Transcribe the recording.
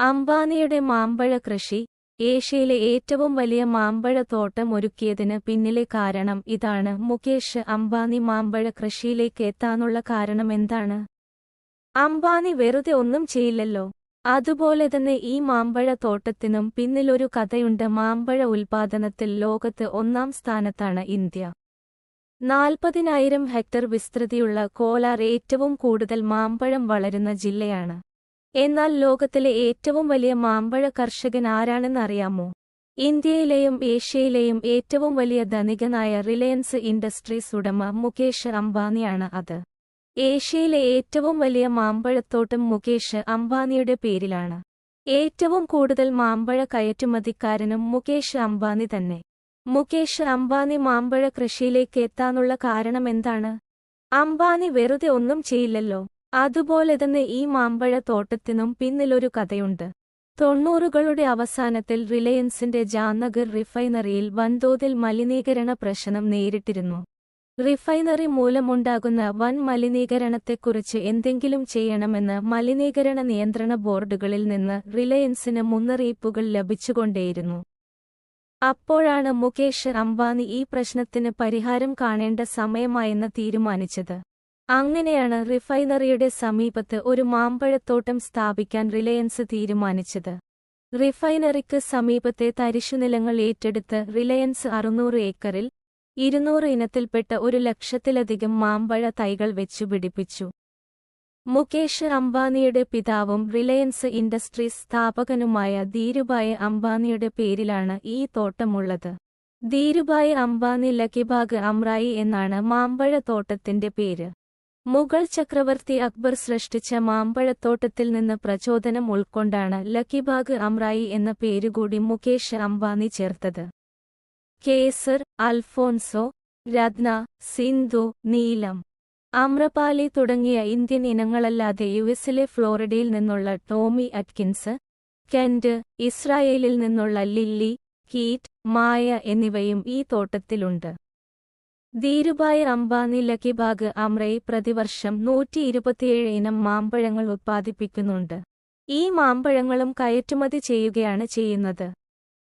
അംബാനിയുടെ മാമ്പഴ കൃഷി ഏഷ്യയിലെ ഏറ്റവും വലിയ മാമ്പഴ തോട്ടം ഒരുക്കിയതിന് പിന്നിലെ കാരണം ഇതാണ്. മുകേഷ് അംബാനി മാമ്പഴ കൃഷിയിലേക്ക് എത്താനുള്ള കാരണം എന്താണ്? അംബാനി വെറുതെ ഒന്നും ചെയ്യില്ലല്ലോ. അതുപോലെ തന്നെ ഈ മാമ്പഴ തോട്ടത്തിനും പിന്നിലൊരു കഥയുണ്ട്. മാമ്പഴ ഉൽപാദനത്തിൽ ലോകത്ത് ഒന്നാം സ്ഥാനത്താണ് ഇന്ത്യ. നാൽപ്പതിനായിരം ഹെക്ടർ വിസ്തൃതിയുള്ള കോലാർ ഏറ്റവും കൂടുതൽ മാമ്പഴം വളരുന്ന ജില്ലയാണ്. എന്നാൽ ലോകത്തിലെ ഏറ്റവും വലിയ മാമ്പഴ കർഷകൻ ആരാണെന്ന് അറിയാമോ? ഇന്ത്യയിലെയും ഏഷ്യയിലെയും ഏറ്റവും വലിയ ധനികനായ റിലയൻസ് ഇൻഡസ്ട്രീസ് ഉടമ മുകേഷ് അംബാനിയാണ് അത്. ഏഷ്യയിലെ ഏറ്റവും വലിയ മാമ്പഴത്തോട്ടം മുകേഷ് അംബാനിയുടെ പേരിലാണ്. ഏറ്റവും കൂടുതൽ മാമ്പഴ കയറ്റുമതിക്കാരനും മുകേഷ് അംബാനി തന്നെ. മുകേഷ് അംബാനി മാമ്പഴ കൃഷിയിലേക്ക് എത്താനുള്ള കാരണം എന്താണ്? അംബാനി വെറുതെ ഒന്നും ചെയ്യില്ലല്ലോ. അതുപോലെ തന്നെ ഈ മാമ്പഴ തോട്ടത്തിനും പിന്നിലൊരു കഥയുണ്ട്. തൊണ്ണൂറുകളുടെ അവസാനത്തിൽ റിലയൻസിന്റെ ജാംനഗർ റിഫൈനറിയിൽ വൻതോതിൽ മലിനീകരണ പ്രശ്നം നേരിട്ടിരുന്നു. റിഫൈനറി മൂലമുണ്ടാകുന്ന വൻ മലിനീകരണത്തെക്കുറിച്ച് എന്തെങ്കിലും ചെയ്യണമെന്ന് മലിനീകരണ നിയന്ത്രണ ബോർഡുകളിൽ നിന്ന് റിലയൻസിന് മുന്നറിയിപ്പുകൾ ലഭിച്ചുകൊണ്ടേയിരുന്നു. അപ്പോഴാണ് മുകേഷ് അംബാനി ഈ പ്രശ്നത്തിന് പരിഹാരം കാണേണ്ട സമയമായെന്ന് തീരുമാനിച്ചത്. അങ്ങനെയാണ് റിഫൈനറിയുടെ സമീപത്ത് ഒരു മാമ്പഴത്തോട്ടം സ്ഥാപിക്കാൻ റിലയൻസ് തീരുമാനിച്ചത്. റിഫൈനറിക്ക് സമീപത്തെ തരിശുനിലങ്ങൾ ഏറ്റെടുത്ത് റിലയൻസ് അറുന്നൂറ് ഏക്കറിൽ ഇരുന്നൂറ് ഇനത്തിൽപ്പെട്ട ഒരു ലക്ഷത്തിലധികം മാമ്പഴ തൈകൾ വെച്ചു പിടിപ്പിച്ചു. മുകേഷ് അംബാനിയുടെ പിതാവും റിലയൻസ് ഇൻഡസ്ട്രീസ് സ്ഥാപകനുമായ ധീരുഭായ് അംബാനിയുടെ പേരിലാണ് ഈ തോട്ടമുള്ളത്. ധീരുഭായ് അംബാനി ലക്കിബാഗ് അമ്രായി എന്നാണ് മാമ്പഴത്തോട്ടത്തിന്റെ പേര്. മുഗൾ ചക്രവർത്തി അക്ബർ സൃഷ്ടിച്ച മാമ്പഴത്തോട്ടത്തിൽ നിന്ന് പ്രചോദനം ഉൾക്കൊണ്ടാണ് ലക്കിബാഗ് അമ്രായി എന്ന പേരുകൂടി മുകേഷ് അംബാനി ചേർത്തത്. കേസർ അൽഫോൻസോ രത്ന സിന്ധു നീലം ആമ്രപാലി തുടങ്ങിയ ഇന്ത്യൻ ഇനങ്ങളല്ലാതെ യുഎസിലെ ഫ്ലോറിഡയിൽ നിന്നുള്ള ടോമി അറ്റ്കിൻസ് കെൻഡ് ഇസ്രായേലിൽ നിന്നുള്ള ലില്ലി കീറ്റ് മായ എന്നിവയും ഈ തോട്ടത്തിലുണ്ട്. ധീരുഭായ് അംബാനി ലക്കിബാഗ് അമ്രൈ പ്രതിവർഷം നൂറ്റി ഇരുപത്തിയേഴ് ഇനം മാമ്പഴങ്ങൾ ഉത്പാദിപ്പിക്കുന്നുണ്ട്. ഈ മാമ്പഴങ്ങളും കയറ്റുമതി ചെയ്യുകയാണ് ചെയ്യുന്നത്.